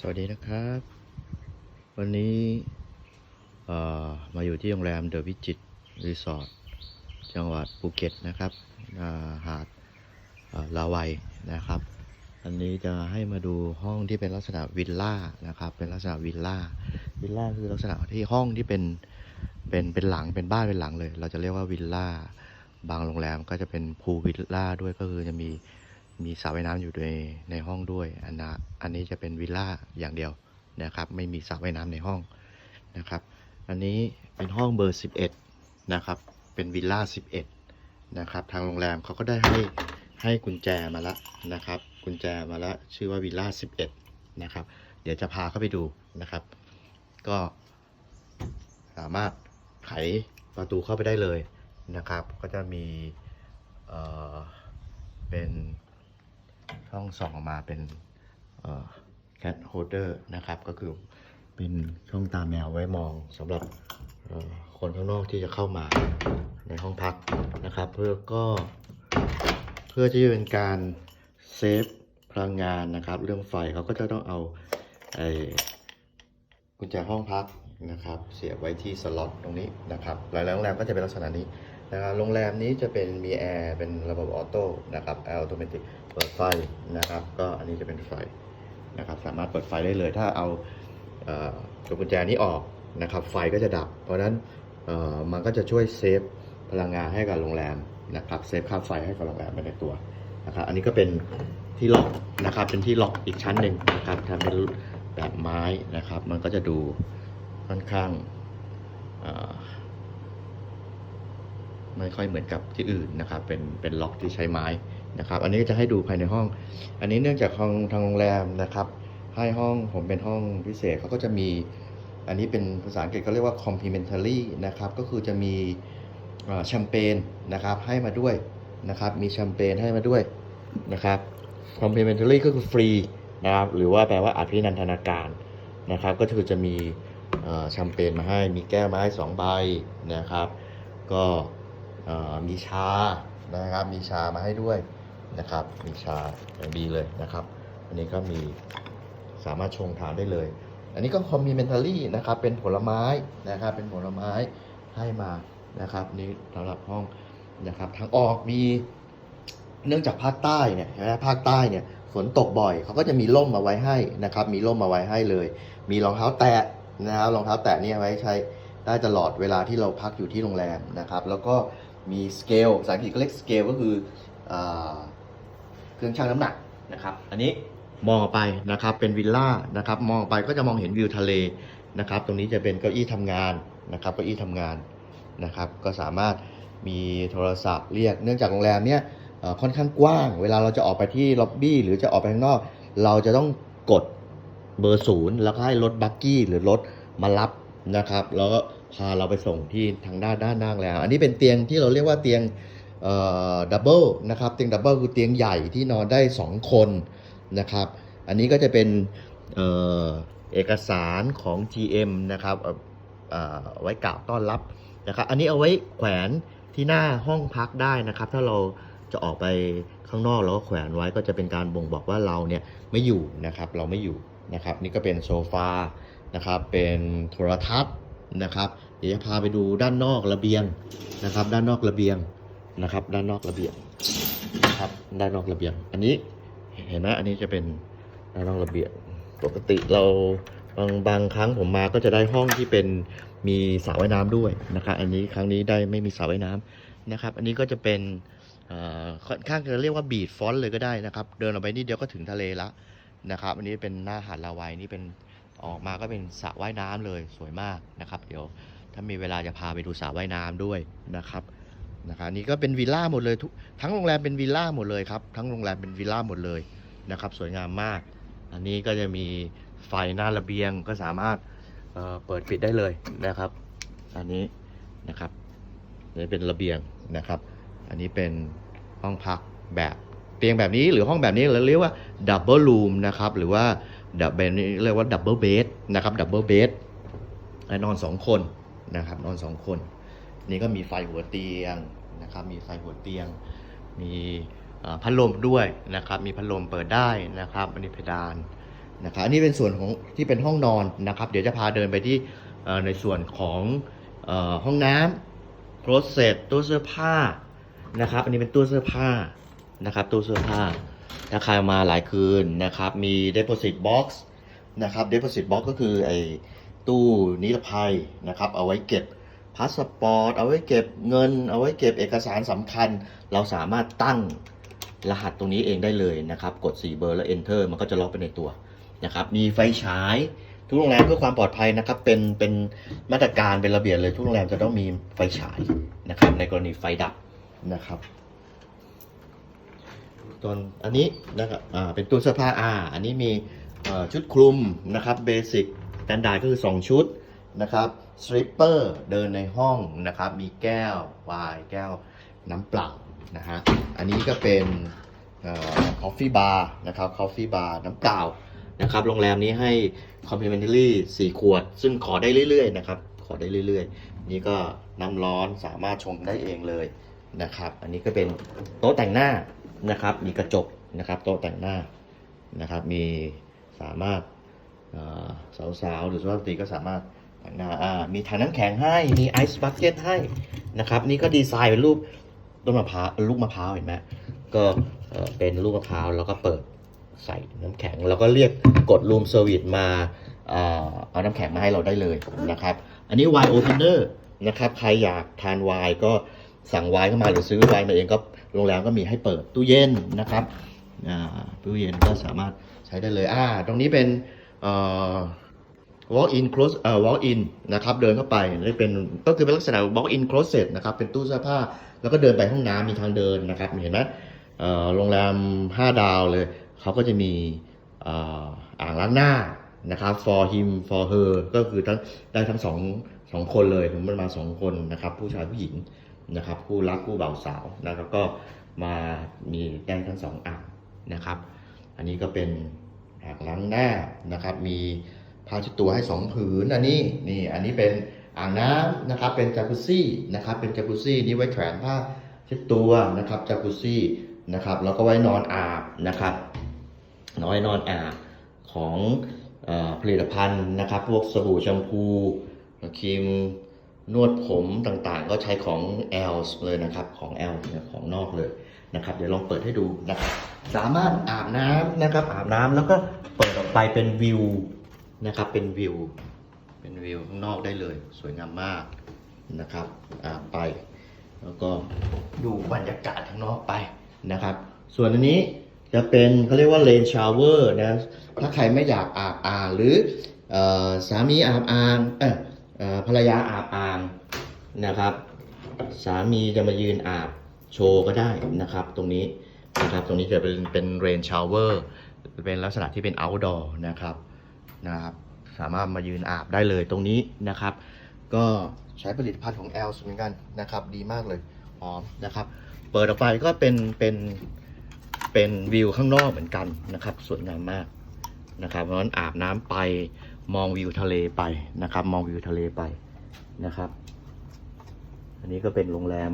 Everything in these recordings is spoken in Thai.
สวัสดีนะครับ วันนี้มาอยู่ที่โรงแรมเดอะวิจิตรีสอร์ทจังหวัดภูเก็ตนะครับาหาดลาวัยนะครับ อันนี้จะให้มาดูห้องที่เป็นลักษณะวิลล่านะครับ เป็นลักษณะวิลล่าวิลล่าคือลักษณะที่ห้องที่เป็นเป็นเป็นหลังเป็นบ้านเป็นหลังเลย เราจะเรียกว่าวิลล่าบางโรงแรมก็จะเป็นพูวิลล่าด้วยก็คือจะมี มีสระว่ายน้ำอยู่ในในห้องด้วยอันนะอันนี้จะเป็นวิลล่าอย่างเดียวนะครับ ไม่มีสระว่ายน้ำในห้องนะครับ อันนี้เป็นห้องเบอร์ 11 นะครับ เป็นวิลล่า 11 นะครับ ทางโรงแรมเขาก็ได้ให้ให้กุญแจมาละนะครับ กุญแจมาละชื่อว่าวิลล่า 11 นะครับ เดี๋ยวจะพาเข้าไปดูนะครับ ก็สามารถไขประตูเข้าไปได้เลยนะครับ ก็จะมีเอ่อเป็น ช่องส่องออกมาเป็นแคทโฮเดอร์นะครับ ก็คือเป็นช่องตาแมวไว้มองสำหรับคนข้างนอกที่จะเข้ามาในห้องพักนะครับ เพื่อก็เพื่อที่จะเป็นการเซฟพลังงานนะครับ เรื่องไฟเขาก็จะต้องเอาไอ้กุญแจห้องพักนะครับ เสียบไว้ที่สล็อตตรงนี้นะครับ หลายๆโรงแรมก็จะเป็นลักษณะนี้นะครับโรงแรมนี้จะเป็นมีแอร์เป็นระบบออโต้นะครับแอร์ออโตเมติก ปิดไฟนะครับ ก็อันนี้จะเป็นไฟนะครับ สามารถเปิดไฟได้เลย ถ้าเอาตัวกุญแจนี้ออกนะครับ ไฟก็จะดับ เพราะฉะนั้นมันก็จะช่วยเซฟพลังงานให้กับโรงแรมนะครับเซฟค่าไฟให้กับโรงแรมไปในตัวนะครับ อันนี้ก็เป็นที่ล็อกนะครับ เป็นที่ล็อกอีกชั้นหนึ่งนะครับทำเป็นแบบไม้นะครับ มันก็จะดูค่อนข้างอ่อ ไม่ค่อยเหมือนกับที่อื่นนะครับ เป็นเป็นล็อกที่ใช้ไม้นะครับ อันนี้จะให้ดูภายในห้อง อันนี้เนื่องจากทางทางโรงแรมนะครับ ให้ห้องผมเป็นห้องพิเศษเขาก็จะมี อันนี้เป็นภาษาอังกฤษเขาเรียกว่า complimentary นะครับ ก็คือจะมีแชมเปญนะครับ ให้มาด้วยนะครับ มีแชมเปญให้มาด้วยนะครับ complimentary ก็คือฟรีนะครับ หรือว่าแปลว่าอภินันทนาการนะครับ ก็คือจะมีแชมเปญมาให้ มีแก้วมาให้สองใบนะครับ ก็ มีชานะครับ มีชามาให้ด้วยนะครับ มีชาอย่างดีเลยนะครับ อันนี้ก็มีสามารถชงทานได้เลย อันนี้ก็คอมมิเมนทารี่นะครับ เป็นผลไม้นะครับ เป็นผลไม้ให้มานะครับนี่สำหรับห้องนะครับทางออกมีเนื่องจากภาคใต้เนี่ยนไหมภาคใต้เนี่ยฝนตกบ่อยเขาก็จะมีร่มมาไว้ให้นะครับ มีร่มมาไว้ให้เลย มีรองเท้าแตะนะครับรองเท้าแตะเนี่ยไว้ใช้ได้ตลอดเวลาที่เราพักอยู่ที่โรงแรมนะครับ แล้วก็ มีสเกลภาษาอังกฤษก็เรียกสเกลก็คืออเครื่องชั่งน้ำหนักนะครับ อันนี้มองออกไปนะครับเป็นวิลล่านะครับมองออกไปก็จะมองเห็นวิวทะเลนะครับตรงนี้จะเป็นเก้าอี้ทำงานนะครับเก้าอี้ทำงานนะครับก็สามารถมีโทรศัพท์เรียกเนื่องจากโรงแรมเนี่ยค่อนข้างกว้าง เวลาเราจะออกไปที่ล็อบบี้หรือจะออกไปข้างนอก เราจะต้องกดเบอร์ศูนย์แล้วก็ให้รถบักกี้หรือรถมารับนะครับ แล้วก็ พาเราไปส่งที่ทางด้านด้านน้าโรงแรมอันนี้เป็นเตียงที่เราเรียกว่าเตียงดับเบิลนะครับ เตียงดับเบิลคือเตียงใหญ่ที่นอนได้ 2 คนนะครับ อันนี้ก็จะเป็นเออเอกสารของ GM นะครับไว้กล่าวต้อนรับนะครับ อันนี้เอาไว้แขวนที่หน้าห้องพักได้นะครับ ถ้าเราจะออกไปข้างนอกแล้วก็แขวนไว้ก็จะเป็นการบ่งบอกว่าเราเนี่ยไม่อยู่นะครับ เราไม่อยู่นะครับ นี่ก็เป็นโซฟานะครับ เป็นโทรทัศน์ นะครับเดี๋ยวจะพาไปดูด้านนอกระเบียงนะครับ ด้านนอกระเบียงนะครับ ด้านนอกระเบียงนะครับด้านนอกระเบียง อันนี้เห็นไหมอันนี้จะเป็นด้านนอกระเบียงปกติเราบางบางครั้งผมมาก็จะได้ห้องที่เป็นมีสระว่ายน้ำด้วยนะครับ อันนี้ครั้งนี้ได้ไม่มีสระว่ายน้ำนะครับ อันนี้ก็จะเป็นค่อนข้างจะเรียกว่าบีดฟอนต์เลยก็ได้นะครับ เดินออกไปนิดเดียวก็ถึงทะเลละนะครับ อันนี้เป็นหน้าหาดลาวัยนี่เป็น ออกมาก็เป็นสระว่ายน้ำเลยสวยมากนะครับ เดี๋ยวถ้ามีเวลาจะพาไปดูสระว่ายน้ำด้วยนะครับนะครับนี่ก็เป็นวิลล่าหมดเลยทุกทั้งโรงแรมเป็นวิลล่าหมดเลยครับทั้งโรงแรมเป็นวิลล่าหมดเลยนะครับ สวยงามมาก อันนี้ก็จะมีไฟหน้าระเบียงก็สามารถเเปิดปิดได้เลยนะครับ อันนี้นะครับนี่เป็นระเบียงนะครับ อันนี้เป็นห้องพักแบบเตียงแบบนี้หรือห้องแบบนี้เราเรียกว่าดับเบิลรูมนะครับหรือว่า ดับเบิลเรียกว่าดับเบิลเบดนะครับดับเบิลเบดนอนสองคนนะครับนอนสองคน นี่ก็มีไฟหัวเตียงนะครับมีไฟหัวเตียง มีพัดลมด้วยนะครับมีพัดลมเปิดได้นะครับอันนี้เพดานนะครับอันนี้เป็นส่วนของที่เป็นห้องนอนนะครับ เดี๋ยวจะพาเดินไปที่ในส่วนของอห้องน้ำโคลเซตตู้เสื้อผ้านะครับ อันนี้เป็นตู้เสื้อผ้านะครับตู้เสื้อผ้า ถ้าใครมาหลายคืนนะครับ มี deposit box นะครับ deposit box ก็คือไอ้ตู้นิรภัยนะครับ เอาไว้เก็บพาสปอร์ต เอาไว้เก็บเงิน เอาไว้เก็บเอกสารสำคัญ เราสามารถตั้งรหัสตรงนี้เองได้เลยนะครับ กด 4 เบอร์แล้ว enter มันก็จะล็อกไปในตัวนะครับ มีไฟฉายทุกโรงแรมเพื่อความปลอดภัยนะครับ เป็นเป็นมาตรการเป็นระเบียบเลยทุกโรงแรมจะต้องมีไฟฉายนะครับ ในกรณีไฟดับนะครับ ตอนอันนี้นะครับอ่าเป็นตู้เสื้อผ้าอ่าอันนี้มีชุดคลุมนะครับเบสิกสแตนดาร์ดก็คือ 2 ชุดนะครับสตริปเปอร์เดินในห้องนะครับมีแก้วไวน์แก้วน้ำเปล่านะฮะอันนี้ก็เป็นคอฟฟี่บาร์นะครับคอฟฟี่บาร์น้ำเปล่านะครับโรงแรมนี้ให้ complimentary 4 ขวด ซึ่งขอได้เรื่อยๆนะครับขอได้เรื่อยๆ นี่ก็น้ำร้อนสามารถชงได้เองเลยนะครับ อันนี้ก็เป็นโต๊ะแต่งหน้า นะครับ มีกระจกนะครับโต๊ะแต่งหน้านะครับ มีสามารถสาวๆหรือสุภาพสตรีก็สามารถแต่งหน้าอ่ามีถังน้ำแข็งให้มีไอซ์บัคเก็ตให้นะครับ นี่ก็ดีไซน์เป็นรูปต้นมะพร้าวลูกมะพร้าวเห็นไหมก็เป็นลูกมะพร้าวแล้วก็เปิดใส่น้ำแข็ง แล้วก็เรียกกด room service มาเอาน้ำแข็งมาให้เราได้เลยนะครับ อันนี้ wine opener นะครับ ใครอยากทานไวน์ก็ สั่งไวน์เข้ามาหรือซื้อไวน์มาเองก็โรงแรมก็มีให้เปิดตู้เย็นนะครับอ่าตู้เย็นก็สามารถใช้ได้เลยอ่าตรงนี้เป็นเอ่อ walk in close เอ่อ walk in นะครับเดินเข้าไปนี่เป็นก็คือเป็นลักษณะ walk in closet นะครับเป็นตู้เสื้อผ้า แล้วก็เดินไปห้องน้ำมีทางเดินนะครับเห็นไหมเอ่อโรงแรม 5 ดาวเลย เขาก็จะมีอ่ออ่างล้างหน้านะครับ for him for her ก็คือทั้งได้ทั้งสองสองคนเลยผมมันมาสองคนนะครับ ผู้ชายผู้หญิง นะครับ คู่รักคู่บ่าวสาวนะครับก็มามีได้ทั้งสองอ่างนะครับ อันนี้ก็เป็นอ่างล้างหน้านะครับ มีผ้าเช็ดตัวให้สองผืนอันนี้นี่อันนี้เป็นอ่างน้ำนะครับ เป็นจากุซี่นะครับ เป็นจากุซี่นี่ไว้แขวนผ้าเช็ดตัวนะครับจากุซี่นะครับแล้วก็ไว้นอนอาบนะครับน้อยนอนอาบของอผลิตภัณฑ์นะครับ พวกสบู่แชมพูครีม นวดผมต่างๆ ก็ใช้ของ l อลเลยนะครับ ของ L เนี่ยของนอกเลยนะครับ เดี๋ยวลองเปิดให้ดูนะครับ สามารถอาบน้ำนะครับ อาบน้ำแล้วก็เปิดออกไปเป็นวิวนะครับ เป็นวิว เป็นวิวข้างนอกได้เลย สวยงามมากนะครับ อาบไป แล้วก็ดูบรรยากาศข้างนอกไปนะครับ ส่วนอันนี้จะเป็นเขาเรียกว่าเลนชาวเวอร์นะ ถ้าใครไม่อยากอาบอ่างหรือออสามีอาบอ่างเออ ภรรยาอาบอ่างนะครับ สามีจะมายืนอาบโชว์ก็ได้นะครับ ตรงนี้นะครับตรงนี้จะเป็นเป็นเรนชาวเวอร์เป็นลักษณะที่เป็น outdoor นะครับนะครับ สามารถมายืนอาบได้เลยตรงนี้นะครับ ก็ใช้ผลิตภัณฑ์ของ l เหมือนกันนะครับ ดีมากเลยหอมนะครับ เปิดออกไปก็เป็นเป็นเป็นวิวข้างนอกเหมือนกันนะครับ สวยงามมากนะครับเพราะฉะนั้นอาบน้ำไป มองวิวทะเลไปนะครับ มองวิวทะเลไปนะครับ อันนี้ก็เป็นโรงแรม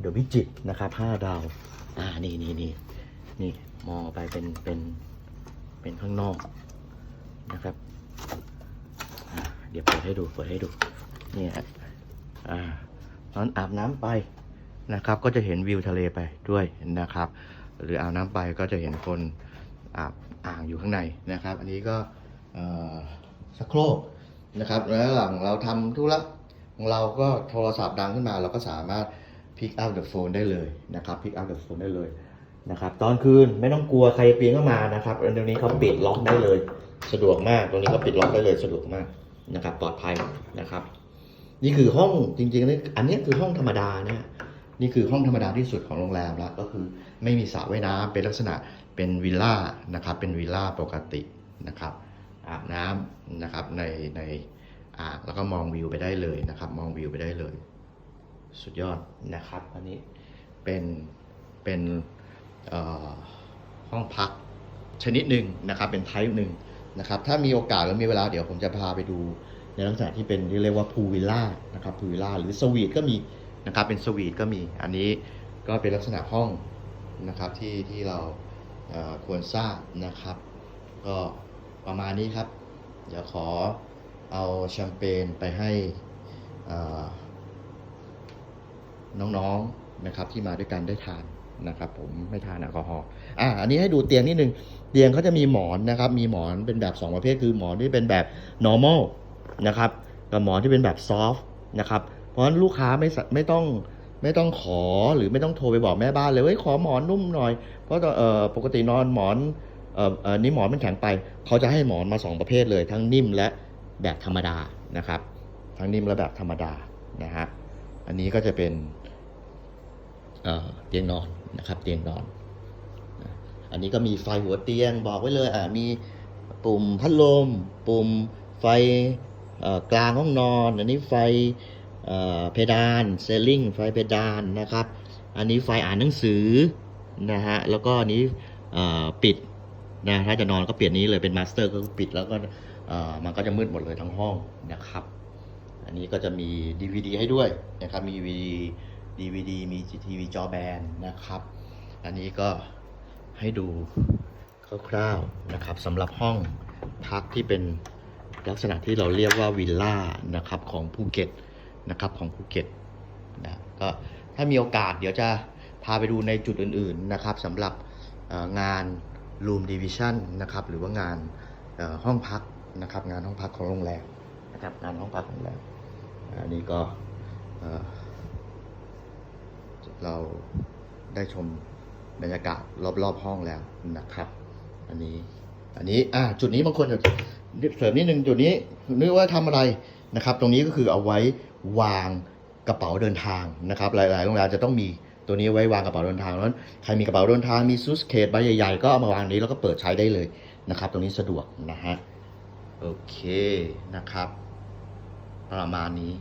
เดอะวิจิตนะครับห้าดาว อ่า นี่นี่นี่นี่มองไปเป็นเป็นเป็นข้างนอกนะครับ เดี๋ยวเปิดให้ดูเปิดให้ดูนี่ฮะอ่าตอนอาบน้ำไปนะครับ ก็จะเห็นวิวทะเลไปด้วยนะครับ หรืออาบน้ำไปก็จะเห็นคนอาบอ่างอยู่ข้างในนะครับ อันนี้ก็เอ่อ ชักโครกนะครับแล้วหลังเราทำธุระของเราก็โทรศัพท์ดังขึ้นมา เราก็สามารถ pick up the phone ได้เลยนะครับ pick up the phone ได้เลยนะครับตอนคืนไม่ต้องกลัวใครปีนเข้ามานะครับตรงนี้เขาปิดล็อกได้เลย สะดวกมากตรงนี้เขาปิดล็อกได้เลยสะดวกมากนะครับปลอดภัยนะครับ นี่คือห้องจริงๆนี่อันนี้คือห้องธรรมดานะนี่คือห้องธรรมดาที่สุดของโรงแรมแล้วก็คือไม่มีสระว่ายน้ำเป็นลักษณะเป็นวิลล่านะครับเป็นวิลล่าปกตินะครับ อาบน้ำนะครับในในอ่างแล้วก็มองวิวไปได้เลยนะครับ มองวิวไปได้เลย สุดยอดนะครับอันนี้เป็นเป็นห้องพักชนิดหนึ่งนะครับ เป็นไทป์หนึ่งนะครับ ถ้ามีโอกาสหรือมีเวลาเดี๋ยวผมจะพาไปดูในลักษณะที่เป็นที่เรียกว่าพูวิลล่านะครับพูวิลล่าหรือสวีทก็มีนะครับ เป็นสวีทก็มีอันนี้ก็เป็นลักษณะห้องนะครับที่ที่เราควรทราบนะครับ ก็ ประมาณนี้ครับ เดี๋ยวขอเอาแชมเปญไปให้น้องๆนะครับที่มาด้วยกันได้ทานนะครับ ผมไม่ทานแอลกอฮอล์อะอันนี้ให้ดูเตียงนิดนึงเตียงเขาจะมีหมอนนะครับ มีหมอนเป็นแบบสองประเภทคือหมอนที่เป็นแบบ normal นะครับกับหมอนที่เป็นแบบ soft นะครับเพราะฉะนั้นลูกค้าไม่สะไม่ต้องไม่ต้องขอหรือไม่ต้องโทรไปบอกแม่บ้านเลยเฮ้ยขอหมอนนุ่มหน่อย เพราะเอ่อปกตินอนหมอน นี่หมอนมันแข็งไป เขาจะให้หมอนมาสองประเภทเลย ทั้งนิ่มและแบบธรรมดานะครับ ทั้งนิ่มและแบบธรรมดานะฮะอันนี้ก็จะเป็นเตียงนอนนะครับเตียงนอน อันนี้ก็มีไฟหัวเตียงบอกไว้เลยอ่ามีปุ่มพัดลม ปุ่มไฟกลางห้องนอน อันนี้ไฟเพดานเซลลิงไฟเพดานนะครับ อันนี้ไฟอ่านหนังสือนะฮะแล้วก็อันนี้ปิด นะถ้าจะนอนก็เปลี่ยนนี้เลยเป็นมาสเตอร์ก็ปิดแล้วก็มันก็จะมืดหมดเลยทั้งห้องนะครับ อันนี้ก็จะมี DVD ให้ด้วยนะครับ มี DVD มีทีวีจอแบนนะครับ อันนี้ก็ให้ดูคร่าวๆนะครับสำหรับห้องพักที่เป็นลักษณะที่เราเรียกว่าวิลล่านะครับของภูเก็ตนะครับของภูเก็ตนะก็ถ้ามีโอกาสเดี๋ยวจะพาไปดูในจุดอื่นๆนะครับสำหรับงาน Room Division นะครับหรือว่างานห้องพักนะครับงานห้องพักของโรงแรมนะครับงานห้องพักของโรงแรมอันนี้ก็เเราได้ชมบรรยากาศรอบๆห้องแล้วนะครับ อันนี้อันนี้อ่าจุดนี้บางคนจะเสริมนิดนึงจุดนี้นึกว่าทำอะไรนะครับ ตรงนี้ก็คือเอาไว้วางกระเป๋าเดินทางนะครับ หลายๆโรงแรมจะต้องมี ตัวนี้ไว้วางกระเป๋าเดินทางแล้วใครมีกระเป๋าเดินทางมีซูสเคสใบใหญ่ๆ ก็เอามาวางนี้แล้วก็เปิดใช้ได้เลยนะครับ ตรงนี้สะดวกนะฮะ โอเคนะครับ ประมาณนี้